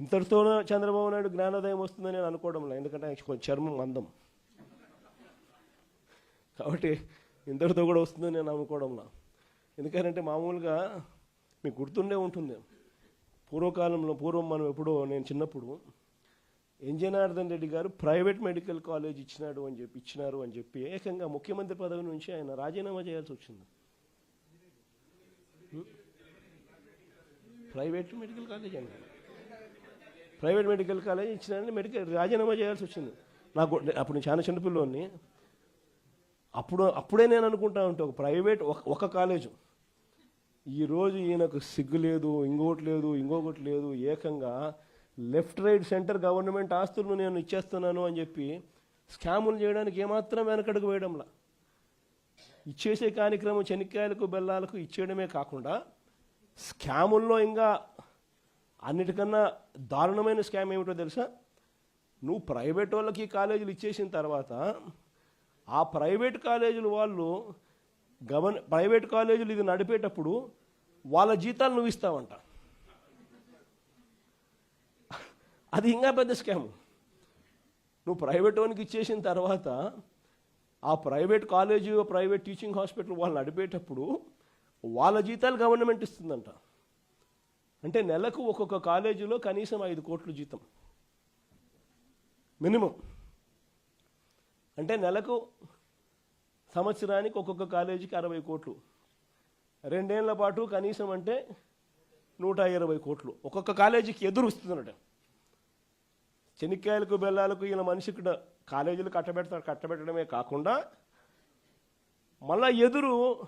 ఇంతటితోనే చంద్రబాబు నాయుడు జ్ఞానోదయం వస్తుందని నేను అనుకోవడం లేదు. ఎందుకంటే కొంచెం చర్మం అందం. కాబట్టి ఇంతటితో కూడా వస్తుందని నేను అనుకోవడంలా ఎందుకంటే మామూలుగా మీకు గుర్తుండే ఉంటుంది. పూర్వకాలంలో పూర్వం మనం ఎప్పుడో నేను చిన్నప్పుడు ఎన్ రెడ్డి గారు ప్రైవేట్ మెడికల్ కాలేజ్ ఇచ్చినాడు అని చెప్పి ఇచ్చినారు అని చెప్పి ఏకంగా ముఖ్యమంత్రి పదవి నుంచి ఆయన రాజీనామా చేయాల్సి వచ్చింది. ప్రైవేట్ మెడికల్ కాలేజ్ అండి ప్రైవేట్ మెడికల్ కాలేజ్ ఇచ్చినారని మెడికల్ రాజీనామా చేయాల్సి వచ్చింది. నాకు అప్పుడు నేను చాలా చిన్నపిల్లోని అప్పుడు అప్పుడే నేను అనుకుంటా ఉంటే ఒక ప్రైవేట్ ఒక ఒక కాలేజు. ఈరోజు ఈయనకు సిగ్గు లేదు ఇంకొకటి లేదు ఇంకొకటి లేదు ఏకంగా లెఫ్ట్ రైట్ సెంటర్ గవర్నమెంట్ ఆస్తులను నేను ఇచ్చేస్తున్నాను అని చెప్పి స్కాములు చేయడానికి ఏమాత్రం వెనకడుగు వేయడంలా. ఇచ్చేసే కార్యక్రమం చెనిక్కాయలకు బెల్లాలకు ఇచ్చేయడమే కాకుండా స్కాముల్లో ఇంకా అన్నిటికన్నా దారుణమైన స్కామ్ ఏమిటో తెలుసా? నువ్వు ప్రైవేట్ వాళ్ళకి కాలేజీలు ఇచ్చేసిన తర్వాత ఆ ప్రైవేట్ కాలేజీలు వాళ్ళు గవర్న ప్రైవేట్ కాలేజీలు ఇది నడిపేటప్పుడు వాళ్ళ జీతాలు నువ్వు ఇస్తావంట. అది ఇంకా పెద్ద స్కామ్. నువ్వు ప్రైవేట్ వానికి ఇచ్చేసిన తర్వాత ఆ private college private teaching hospital వాళ్ళు నడిపేటప్పుడు వాళ్ళ జీతాలు గవర్నమెంట్ ఇస్తుందంట. అంటే నెలకు ఒక్కొక్క కాలేజీలో కనీసం ఐదు కోట్లు జీతం. మినిమం. అంటే నెలకు సంవత్సరానికి ఒక్కొక్క కాలేజీకి అరవై కోట్లు. రెండేళ్ళ పాటు కనీసం అంటే నూట ఇరవై కోట్లు. ఒక్కొక్క కాలేజీకి ఎదురు వస్తుందన్నట చెనిక్కాయలకు బెల్లాలకు ఈయన మనిషికి కాలేజీలు కట్టబెడతాడు కట్టబెట్టడమే కాకుండా మళ్ళా ఎదురు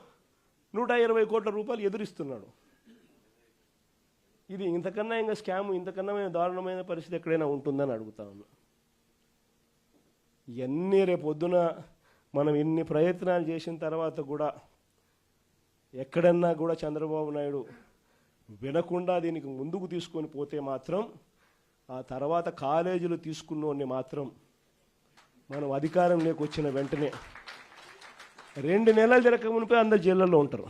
నూట ఇరవై కోట్ల రూపాయలు ఎదురిస్తున్నాడు. ఇది ఇంతకన్నా ఇంకా స్కామ్ ఇంతకన్నా దారుణమైన పరిస్థితి ఎక్కడైనా ఉంటుందని అడుగుతా ఉన్నా. ఇవన్నీ రేపొద్దున మనం ఇన్ని ప్రయత్నాలు చేసిన తర్వాత కూడా ఎక్కడన్నా కూడా చంద్రబాబు నాయుడు వినకుండా దీనికి ముందుకు తీసుకొని పోతే మాత్రం ఆ తర్వాత కాలేజీలు తీసుకున్నోడిని మాత్రం మనం అధికారంలోకి వచ్చిన వెంటనే రెండు నెలలు తిరగక మునిపే అందరు జైళ్ళల్లో ఉంటారు.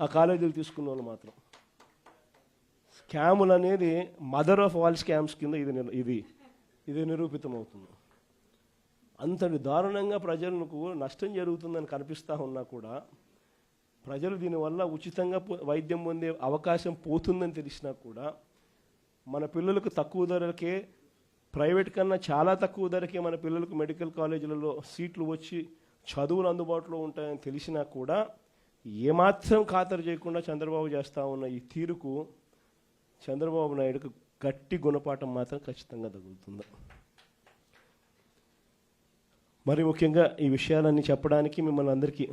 ఆ కాలేజీలు తీసుకున్న వాళ్ళు మాత్రం. స్కాములు అనేది మదర్ ఆఫ్ ఆల్ స్కామ్స్ కింద ఇది ఇది ఇది నిరూపితమవుతుంది. అంతటి దారుణంగా ప్రజలకు నష్టం జరుగుతుందని కనిపిస్తూ ఉన్నా కూడా ప్రజలు దీనివల్ల ఉచితంగా వైద్యం పొందే అవకాశం పోతుందని తెలిసినా కూడా మన పిల్లలకు తక్కువ ధరకే ప్రైవేట్ కన్నా చాలా తక్కువ ధరకే మన పిల్లలకు మెడికల్ కాలేజీలలో సీట్లు వచ్చి చదువులు అందుబాటులో ఉంటాయని తెలిసినా కూడా ఏమాత్రం ఖాతరు చేయకుండా చంద్రబాబు చేస్తూ ఉన్న ఈ తీరుకు చంద్రబాబు నాయుడుకు గట్టి గుణపాఠం మాత్రం ఖచ్చితంగా తగులుతుంది. మరి ముఖ్యంగా ఈ విషయాలన్నీ చెప్పడానికి మిమ్మల్ని అందరికీ